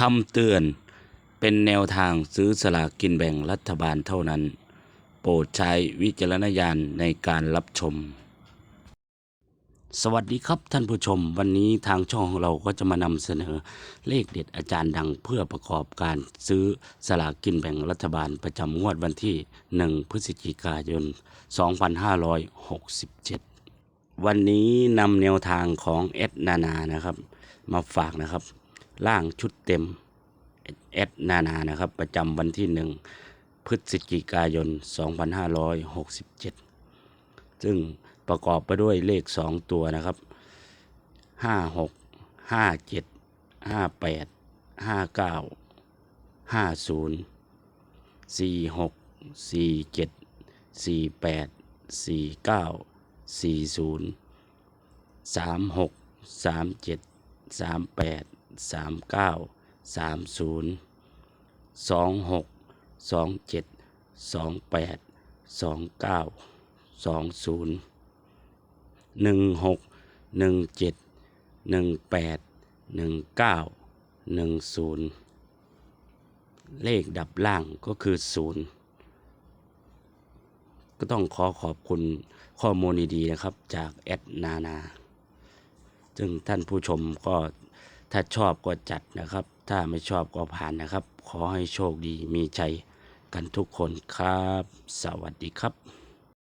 คำเตือนเป็นแนวทางซื้อสลากกินแบ่งรัฐบาลเท่านั้น โปรดใช้วิจารณญาณในการรับชม สวัสดีครับท่านผู้ชม วันนี้ทางช่องของเราก็จะมานำเสนอเลขเด็ดอาจารย์ดังเพื่อประกอบการซื้อสลากกินแบ่งรัฐบาลประจำงวดวันที่ 1 พฤศจิกายน 2567 วันนี้นำแนวทางของเอสนานานะครับ มาฝากนะครับ ร่างชุดเต็มเอสนานานะครับ ประจำวันที่1พฤศจิกายน 2567 ซึ่งประกอบไปด้วยเลข 2 ตัวนะครับ 56 57 58 59 50 46 47 48 49 40 36 37 38 39 30 26 27 28 29 20 16 17 18 19 10 เลขดับล่างก็คือ 0 ก็ต้องขอขอบคุณข้อมูลดีๆนะครับจากแอดนานา ซึ่งท่านผู้ชมก็ ถ้าชอบก็จัดนะครับ ถ้าไม่ชอบก็ผ่านนะครับ ขอให้โชคดีมีชัยกันทุกคนครับ สวัสดีครับ